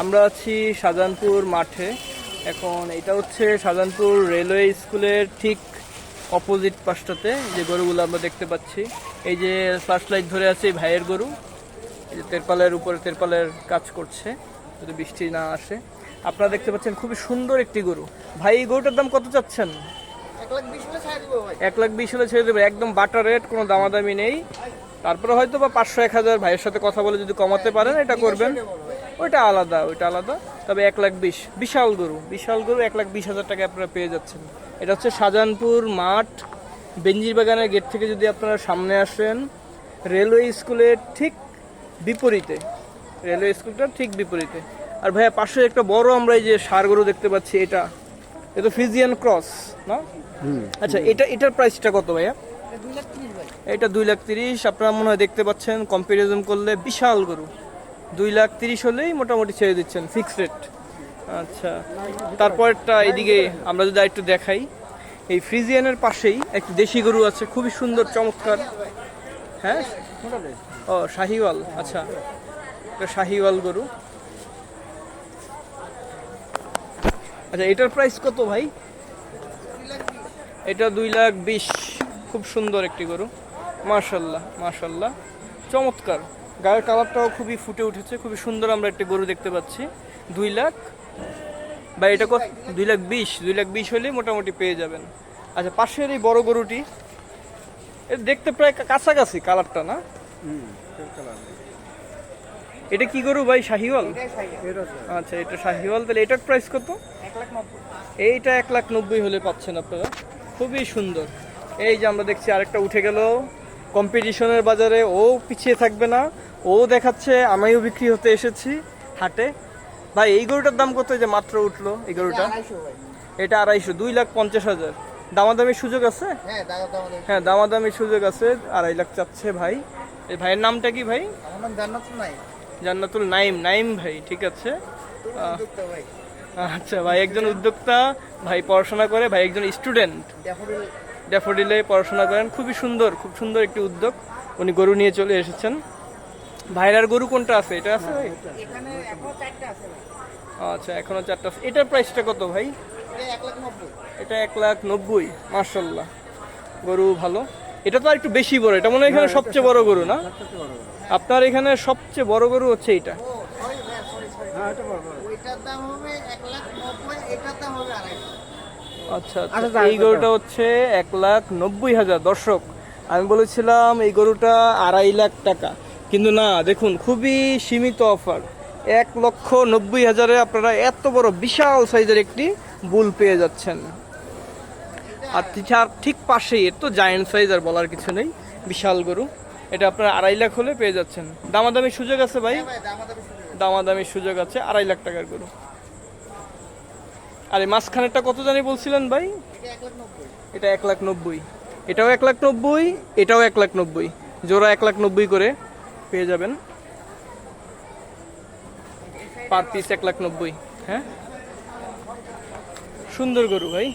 আমরা আছি শাহজাহানপুর মাঠে। এখন এটা হচ্ছে শাহজাহানপুর রেলওয়ে স্কুলের ঠিক অপোজিট পাশটাতে যে গরুগুলো আমরা দেখতে পাচ্ছি। এই যে ফ্লাশ লাইট ধরে আছে ভাইয়ের গরু। এই যে তেরপালের উপরে তেরপালের কাজ করছে যদি বৃষ্টি না আসে। আপনারা দেখতে পাচ্ছেন খুবই সুন্দর একটি গরু। ভাই এই গরুটার দাম কত চাচ্ছেন? এক লাখ বিশ হলে ছেড়ে দেবে। একদম বাটার রেট কোনো দামাদামি নেই। তারপরে হয়তো বা পাঁচশো এক হাজার ভাইয়ের সাথে কথা বলে যদি কমাতে পারেন এটা করবেন। ওইটা আলাদা ওইটা আলাদা। তবে এক লাখ বিশ। বিশাল গরু বিশাল গরু এক লাখ বিশ হাজার টাকা আপনারা পেয়ে যাচ্ছেন। এটা হচ্ছে শাহজাহানপুর মাঠ বেঞ্জির বাগানের গেট থেকে যদি আপনারা সামনে আসেন রেলওয়ে স্কুলের ঠিক বিপরীতে। রেলওয়ে স্কুলটার ঠিক বিপরীতে। আর ভাইয়া পাশে একটা বড় আমরা এই যে সার গরু দেখতে পাচ্ছি এটা। এটা ফিজিয়ান ক্রস না? আচ্ছা এটা এটার প্রাইসটা কত ভাইয়া? এটা দুই লাখ তিরিশ আপনারা মনে হয় দেখতে পাচ্ছেন কম্পারিজন করলে বিশাল গরু। দুই লাখ তিরিশ হলেই মোটামুটি ছেড়ে দিচ্ছেন ফিক্স রেট আচ্ছা তারপরটা এদিকে আমরা যদি একটু দেখাই, এই ফ্রিজিয়ানের পাশেই একটি দেশি গরু আছে, খুবই সুন্দর, চমৎকার। হ্যাঁ? ও, শাহিওয়াল আচ্ছা। এটা শাহিওয়াল গরু। আচ্ছা এটার প্রাইস কত ভাই? এটা দুই লাখ বিশ। খুব সুন্দর একটি গরু। মাশাল্লাহ মাশাল্লাহ। চমৎকার। গায়ের কালারটাও খুবই ফুটে উঠেছে খুবই সুন্দর আমরা একটি গরু দেখতে পাচ্ছি। দুই লাখ বা এটা কত? দুই লাখ বিশ দুই লাখ বিশ হলেই মোটামুটি পেয়ে যাবেন। আচ্ছা পাশের এই বড় গরুটি এটা দেখতে প্রায় কাছাকাছি কালারটা না? এটা কি গরু ভাই শাহিওয়াল? আচ্ছা এটা শাহিওয়াল তাহলে এটার প্রাইস কত? এইটা এক লাখ নব্বই হলে পাচ্ছেন আপনারা। খুবই সুন্দর। এই যে আমরা দেখছি আরেকটা উঠে গেল। কম্পিটিশনের বাজারে ও পিছিয়ে থাকবে না। ও দেখাচ্ছে আমিও বিক্রি হতে এসেছি হাটে। ভাই এই গরুটার দাম কত? যে মাত্র উঠল এই গরুটা। এটা আড়াইশো দুই লাখ পঞ্চাশ হাজার। দামাদামির সুযোগ আছে? হ্যাঁ হ্যাঁ দামাদামির সুযোগ আছে। আড়াই লাখ চাচ্ছে ভাই। এই ভাইয়ের নামটা কি ভাই? জান্নাতুল নাইম নাইম ভাই ঠিক আছে। আচ্ছা ভাই একজন উদ্যোক্তা ভাই পড়াশোনা করে ভাই একজন স্টুডেন্ট। ড্যাফোডিল পড়াশোনা করেন। খুবই সুন্দর খুব সুন্দর একটি উদ্যোগ। উনি গরু নিয়ে চলে এসেছেন। ভাইরার গরু কোনটা আছে? এটা আছে ভাই? এখানে এখনও চারটা আছে ভাই। আচ্ছা এখনও চারটা আছে। এটার প্রাইসটা কত ভাই? এটা এক লাখ নব্বই। এটা এক লাখ নব্বই মার্শাল্লাহ গরু ভালো। এটা তো আর একটু বেশি বড় এটা মনে হয় এখানে সবচেয়ে বড় গরু না? আপনার এখানে সবচেয়ে বড় গরু হচ্ছে এটা ও সরি ভাই সরি সরি ওইটার দাম হবে এক লাখ নব্বই এটার দাম হবে আড়াইশো আচ্ছা আচ্ছা। এই গরুটা হচ্ছে এক লাখ নব্বই হাজার। দর্শক আমি বলেছিলাম এই গরুটা আড়াই লাখ টাকা। কিন্তু না দেখুন খুবই সীমিত অফার। এক লক্ষ নব্বই হাজারে আপনারা এত বড় বিশাল সাইজের একটি বুল পেয়ে যাচ্ছেন। আর তার ঠিক পাশেই এর তো জায়েন্ট সাইজ আর বলার কিছু নেই বিশাল গরু। এটা আপনারা আড়াই লাখ হলে পেয়ে যাচ্ছেন। দামাদামি সুযোগ আছে ভাই? ভাই দাম আমাদের সুযোগ দামাদামির সুযোগ আছে আড়াই লাখ টাকার গরু। আর মাঝখানেরটা কত জানি বলছিলেন ভাই? এটা এক লাখ নব্বই। এটাও এক লাখ নব্বই, এটাও এক লাখ নব্বই। জোড়া এক লাখ নব্বই করে পেয়ে যাবেন। পার পিস এক লাখ নব্বই হ্যাঁ? সুন্দর গরু ভাই।